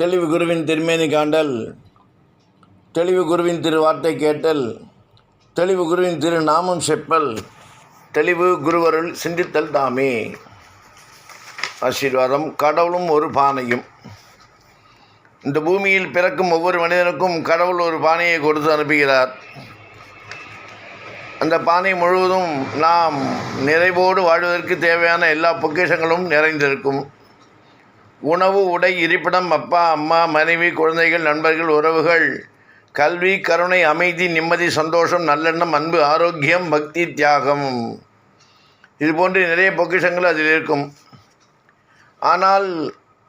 தெளிவு குருவின் திருமேனி காண்டல் தெளிவு குருவின் திரு வார்த்தை கேட்டல் தெளிவு குருவின் திரு நாமம் செப்பல் தெளிவு குருவருள் சிந்தித்தல் தாமே. ஆசீர்வாதம் கடவுளும் ஒரு பானையும். இந்த பூமியில் பிறக்கும் ஒவ்வொரு மனிதனுக்கும் கடவுள் ஒரு பானையை கொடுத்து அனுப்புகிறார். அந்த பானை முழுவதும் நாம் நிறைவோடு வாழ்வதற்கு தேவையான எல்லா பொக்கிஷங்களும் நிறைந்திருக்கும். உணவு உடை இருப்பிடம் அப்பா அம்மா மனைவி குழந்தைகள் நண்பர்கள் உறவுகள். கல்வி கருணை அமைதி நிம்மதி சந்தோஷம் நல்லெண்ணம் அன்பு ஆரோக்கியம் பக்தி தியாகம். இது போன்று நிறைய பொக்கிஷங்கள் அதில் இருக்கும். ஆனால்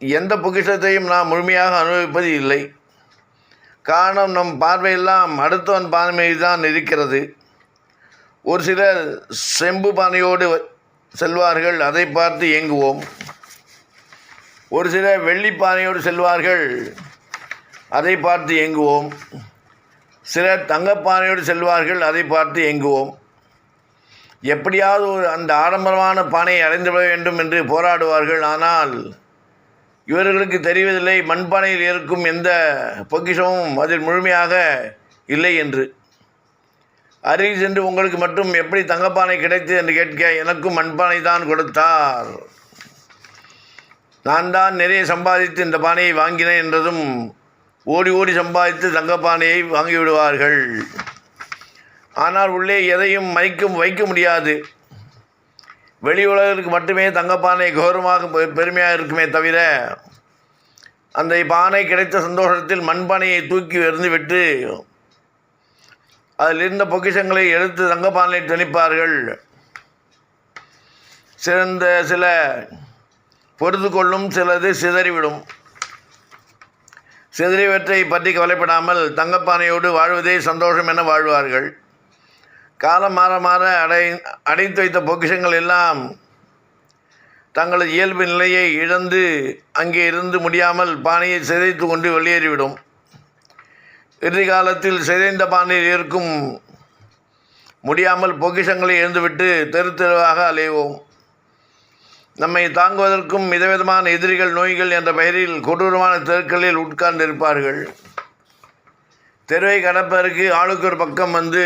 எந்த பொக்கிஷத்தையும் நாம் முழுமையாக அனுபவிப்பது இல்லை. காரணம் நம் பார்வையெல்லாம் அடுத்தவன் பான்மையில் தான் இருக்கிறது. ஒரு சிலர் செம்பு பானையோடு செல்வார்கள் அதை பார்த்து இயங்குவோம் ஒரு சில வெள்ளிப்பானையோடு செல்வார்கள். அதை பார்த்து இயங்குவோம் சிலர் தங்கப்பானையோடு செல்வார்கள் அதை பார்த்து இயங்குவோம் எப்படியாவது ஒரு அந்த ஆடம்பரமான பானையை அடைந்துவிட வேண்டும் என்று போராடுவார்கள். ஆனால் இவர்களுக்கு தெரிவதில்லை மண்பானையில் இருக்கும் எந்த பொக்கிஷமும் அதில் முழுமையாக இல்லை என்று. அருகில் சென்று உங்களுக்கு மட்டும் எப்படி தங்கப்பானை கிடைத்தது என்று கேட்க எனக்கும் மண்பானை தான் கொடுத்தார். நான் தான் நிறைய சம்பாதித்து இந்த பானையை வாங்கினேன் என்றதும் ஓடி ஓடி சம்பாதித்து தங்கப்பானையை வாங்கிவிடுவார்கள். ஆனால் உள்ளே எதையும் மறைக்கும் வைக்க முடியாது. வெளி உலகிற்கு மட்டுமே தங்கப்பானை கௌரவமாக பெ- பெருமையாக இருக்குமே தவிர அந்த பானை கிடைத்த சந்தோஷத்தில் மண்பானையை தூக்கி எறிந்துவிட்டு அதில் இருந்த பொக்கிஷங்களை எடுத்து தங்கப்பானை திணிப்பார்கள் சிறந்த சில பொறுத்து கொள்ளும் சிலது சிதறிவிடும். சிதறியவற்றை பற்றி கவலைப்படாமல் தங்கப்பானையோடு வாழ்வதே சந்தோஷம் என வாழ்வார்கள். காலம் மாற மாற அடை அடைத்து வைத்த பொக்கிஷங்கள் எல்லாம் தங்களது இயல்பு நிலையை இழந்து அங்கே இருந்து முடியாமல் பானையை சிதைத்து கொண்டு வெளியேறிவிடும். இறுதி காலத்தில் சிதைந்த பானையில் இருக்கும் முடியாமல் பொக்கிஷங்களை இழந்துவிட்டு தெரு தெருவாக அலைவோம். நம்மை தாங்குவதற்கும் விதவிதமான எதிரிகள் நோய்கள் என்ற பெயரில் கொடூரமான தெருக்களில் உட்கார்ந்திருப்பார்கள். தெருவை கடப்பதற்கு ஆளுக்கு ஒரு பக்கம் வந்து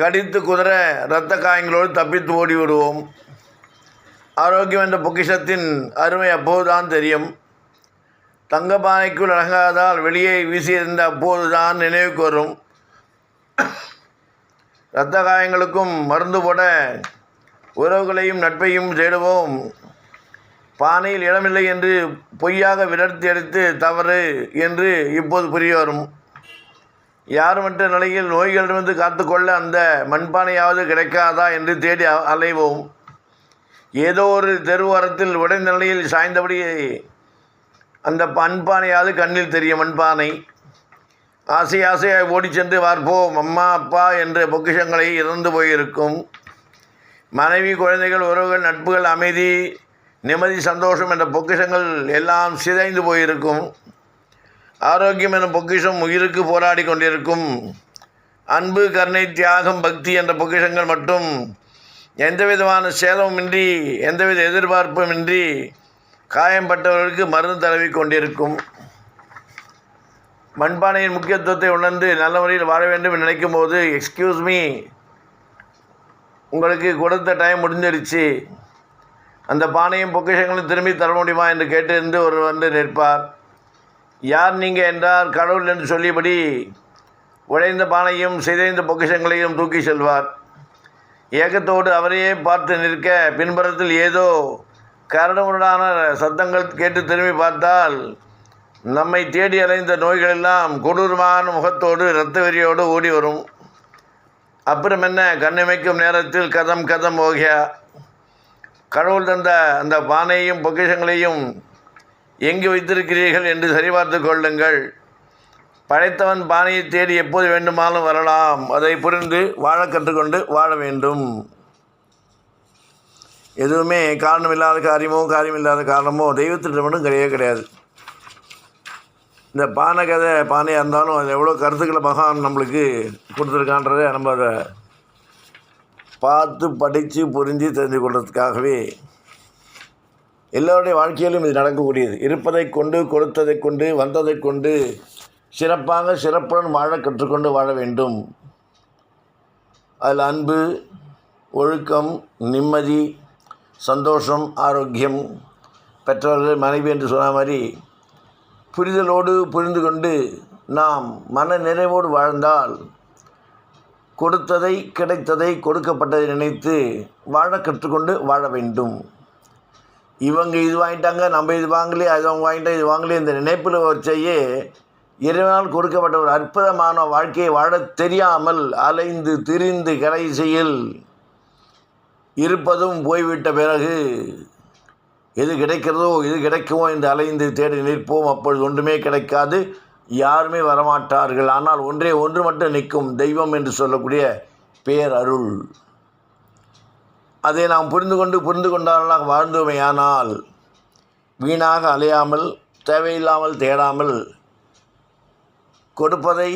கடித்து குதிர இரத்த காயங்களோடு தப்பித்து ஓடி விடுவோம் ஆரோக்கியம் என்ற பொக்கிஷத்தின் அருமை அப்போதுதான் தெரியும். தங்கப்பானைக்குள் அழகாதால் வெளியே வீசியிருந்த அப்போதுதான் நினைவுக்கு வரும். இரத்த காயங்களுக்கும் மருந்து போட உறவுகளையும் நட்பையும் தேடுவோம். பானையில் இடமில்லை என்று பொய்யாக விடர்த்தி அடித்து தவறு என்று இப்போது புரிய வரும். யாருமற்ற நிலையில் நோய்களிடமிருந்து காத்துக்கொள்ள அந்த மண்பானையாவது கிடைக்காதா என்று தேடி அ- அலைவோம். ஏதோ ஒரு தெருவோரத்தில் உடைந்த நிலையில் சாய்ந்தபடி அந்த மண்பானையாவது கண்ணில் தெரியும் மண்பானை. ஆசை ஆசையாக ஓடி சென்று பார்ப்போம். அம்மா அப்பா என்ற பொக்கிஷங்களை இறந்து போயிருக்கும். மனைவி குழந்தைகள் உறவுகள் நட்புகள் அமைதி நிம்மதி சந்தோஷம் என்ற பொக்கிஷங்கள் எல்லாம் சிதைந்து போயிருக்கும். ஆரோக்கியம் என்ற பொக்கிஷம் உயிருக்கு போராடி கொண்டிருக்கும். அன்பு கருணை தியாகம் பக்தி என்ற பொக்கிஷங்கள் மட்டும் எந்த விதமான சேதமுமின்றி எந்தவித எதிர்பார்ப்புமின்றி காயம்பட்டவர்களுக்கு மருந்து தடவி கொண்டிருக்கும். மண்பானையின் முக்கியத்துவத்தை உணர்ந்து நல்ல முறையில் வாழ வேண்டும் என்று நினைக்கும் போது எக்ஸ்கியூஸ் மீ உங்களுக்கு கொடுத்த டைம் முடிஞ்சிருச்சு. அந்த பானையும் பொக்கிஷங்களும் திரும்பி தர முடியுமா என்று கேட்டிருந்து ஒரு வந்து நிற்பார். யார் நீங்கள் என்றார். கடவுள் என்று சொல்லியபடி உடைந்த பானையும் சிதைந்த பொக்கிஷங்களையும் தூக்கி செல்வார். ஏக்கத்தோடு அவரையே பார்த்து நிற்க பின்புறத்தில் ஏதோ கரடுமுரடான சத்தங்கள் கேட்டு திரும்பி பார்த்தால் நம்மை தேடி அலைந்த நோய்களெல்லாம் கொடூரமான முகத்தோடு இரத்த வெறியோடு ஓடி வரும். அப்புறம் என்ன? கண்ணிமைக்கும் நேரத்தில் கதம் கதம் ஓகியா கடவுள் தந்த அந்த பானையும் பொக்கிஷங்களையும் எங்கு வைத்திருக்கிறீர்கள் என்று சரிபார்த்து கொள்ளுங்கள். படைத்தவன் பானையை தேடி எப்போது வேண்டுமானாலும் வரலாம். அதை புரிந்து வாழ கற்றுக்கொண்டு வாழ வேண்டும். எதுவுமே காரணம் இல்லாத காரியமோ காரியம் இல்லாத காரணமோ தெய்வத்திட்ட மட்டும் கிடையவே கிடையாது. இந்த பானை கதை பானையாக இருந்தாலும் அது எவ்வளோ கருத்துக்களை மகான் நம்மளுக்கு கொடுத்துருக்கான்றதை நம்ம அதை பார்த்து படித்து புரிஞ்சு தெரிஞ்சு கொள்றதுக்காகவே எல்லோருடைய வாழ்க்கையிலும் இது நடக்கக்கூடியது. இருப்பதை கொண்டு கொடுத்ததை கொண்டு வந்ததை கொண்டு சிறப்பாக சிறப்புடன் வாழ கற்றுக்கொண்டு வாழ வேண்டும். அதில் அன்பு ஒழுக்கம் நிம்மதி சந்தோஷம் ஆரோக்கியம் பெற்றவர்கள் மனைவி என்று சொன்ன மாதிரி புரிதலோடு புரிந்து கொண்டு நாம் மன நிறைவோடு வாழ்ந்தால் கொடுத்ததை கிடைத்ததை கொடுக்கப்பட்டதை நினைத்து வாழ கற்றுக்கொண்டு வாழ வேண்டும். இவங்க இது வாங்கிட்டாங்க நம்ம இது வாங்கலையே அது அவங்க வாங்கிட்டா இது வாங்கலையே இந்த நினைப்பில் வச்சையே இறைவனால் கொடுக்கப்பட்ட ஒரு அற்புதமான வாழ்க்கையை வாழத் தெரியாமல் அலைந்து திரிந்து கடைசியில் இருப்பதும் போய்விட்ட பிறகு எது கிடைக்கிறதோ எது கிடைக்குமோ என்று அலைந்து தேடி நிற்போம். அப்பொழுது ஒன்றுமே கிடைக்காது. யாருமே வரமாட்டார்கள். ஆனால் ஒன்றே ஒன்று மட்டும் நிற்கும். தெய்வம் என்று சொல்லக்கூடிய பேரருள். அதை நாம் புரிந்து கொண்டு புரிந்து கொண்டார்களாக வாழ்ந்தோமேயானால் வீணாக அலையாமல் தேவையில்லாமல் தேடாமல் கொடுப்பதை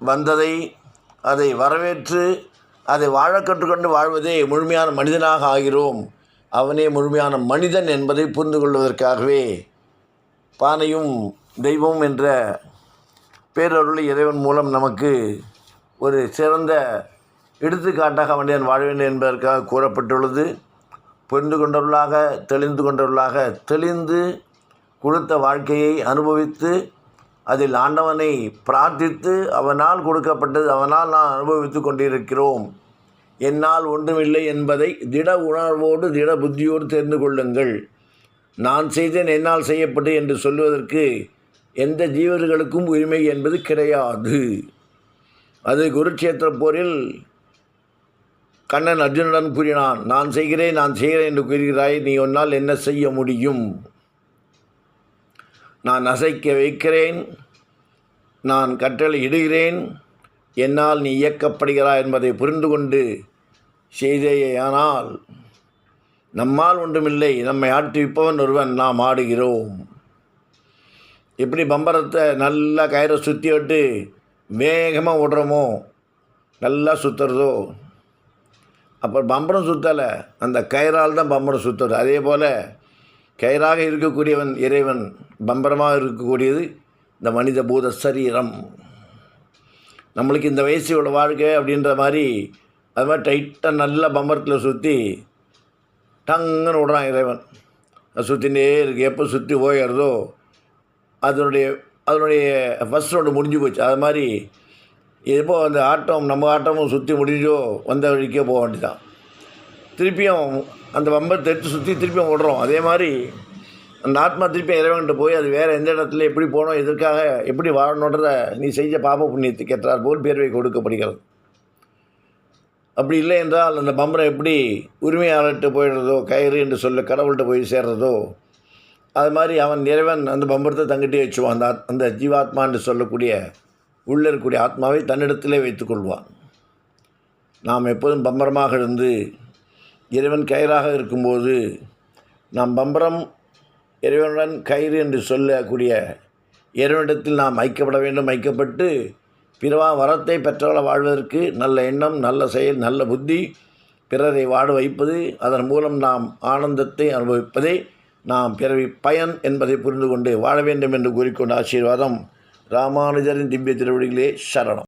வந்ததை அதை வரவேற்று அதை வாழ கற்றுக்கொண்டு வாழ்வதே முழுமையான மனிதனாக ஆகிறோம். அவனே முழுமையான மனிதன் என்பதை புரிந்து கொள்வதற்காகவே பானையும் தெய்வம் என்ற பேரருளை இறைவன் மூலம் நமக்கு ஒரு சிறந்த எடுத்துக்காட்டாக மனிதன் வாழ வேண்டும் என்பதற்காக கூறப்பட்டுள்ளது. புரிந்து கொண்டவர்களாக தெளிந்து கொண்டவர்களாக தெளிந்து கொடுத்த வாழ்க்கையை அனுபவித்து அதில் ஆண்டவனை பிரார்த்தித்து அவனால் கொடுக்கப்பட்டது அவனால் நான் அனுபவித்து கொண்டிருக்கிறோம். என்னால் ஒன்றுமில்லை என்பதை திட உணர்வோடு திட புத்தியோடு தெரிந்து கொள்ளுங்கள். நான் செய்தேன் என்னால் செய்யப்பட்டு என்று சொல்வதற்கு எந்த ஜீவர்களுக்கும் உரிமை என்பது கிடையாது. அது குருட்சேத்திர போரில் கண்ணன் அர்ஜுனுடன் கூறினான் நான் செய்கிறேன் நான் செய்கிறேன் என்று கூறுகிறாய் நீ ஒன்னால் என்ன செய்ய முடியும்? நான் அசைக்க வைக்கிறேன் நான் கட்டளை இடுகிறேன் என்னால் நீ இயக்கப்படுகிறாய் என்பதை புரிந்து கொண்டு செய்தேயானால் நம்மால் ஒன்றுமில்லை. நம்மை ஆட்டுவிப்பவன் ஒருவன் நாம் ஆடுகிறோம். எப்படி பம்பரத்தை நல்லா கயிறை சுற்றி விட்டு வேகமாக விடுறோமோ நல்லா சுற்றுறதோ அப்புறம் பம்பரம் சுற்றலை அந்த கயிறால் தான் பம்பரம் சுற்றுறது அதே போல் கயிறாக இருக்கக்கூடியவன் இறைவன் பம்பரமாக இருக்கக்கூடியது இந்த மனித பூத சரீரம். நம்மளுக்கு இந்த வயசோட வாழ்க்கை அப்படின்ற மாதிரி அது மாதிரி டைட்டாக நல்லா பம்பரத்தில் சுற்றி டங்குன்னு விடுறான் இறைவன். அது சுற்றினே இருக்குது எப்போ சுற்றி போயிடுறதோ அதனுடைய அதனுடைய ஃபஸ்ட் ரவுண்டு முடிஞ்சு போச்சு. அது மாதிரி எப்போ அந்த ஆட்டம் நம்ம ஆட்டமும் சுற்றி முடிஞ்சோ வந்த வழிக்கே போக வேண்டியதான் திருப்பியும் அந்த பம்பரத்தை எடுத்து சுற்றி திருப்பியும் விடுறோம் அதே மாதிரி அந்த ஆத்மா திருப்பியும் இறைவன்கிட்ட போய் அது வேறு எந்த இடத்துல எப்படி போகணும் எதற்காக எப்படி வாழணுன்றத நீ செஞ்ச பாப புண்ணியத்துக்கு ஏற்றார் போல் பேர்வை கொடுக்கப்படுகிறது. அப்படி இல்லை என்றால் அந்த பம்பரம் எப்படி உரிமையாளர்கிட்ட போயிடுறதோ கயிறு என்று சொல்ல கடவுள்கிட்ட போய் சேர்றதோ அது மாதிரி அவன் இறைவன் அந்த பம்பரத்தை தங்கிட்டே வச்சுவான். அந்த அந்த ஜீவாத்மா என்று சொல்லக்கூடிய உள்ளே இருக்கக்கூடிய ஆத்மாவை தன்னிடத்திலே வைத்துக்கொள்வான் நாம் எப்போதும் பம்பரமாக இருந்து இறைவன் கயிறாக இருக்கும்போது நாம் பம்பரம் இறைவனுடன் கயிறு என்று சொல்லக்கூடிய இறைவனிடத்தில் நாம் ஐக்கப்பட வேண்டும் ஐக்கப்பட்டு பிறவா வரத்தை பெற்றவள வாழ்வதற்கு நல்ல எண்ணம் நல்ல செயல் நல்ல புத்தி பிறரை வாழ வைப்பது அதன் மூலம் நாம் ஆனந்தத்தை அனுபவிப்பதே நாம் பிறவி பயன் என்பதை புரிந்து கொண்டு வாழ வேண்டும் என்று கூறிக்கொண்ட ஆசீர்வாதம் ராமானுஜரின் திவ்ய திருவடிகளே சரணம்.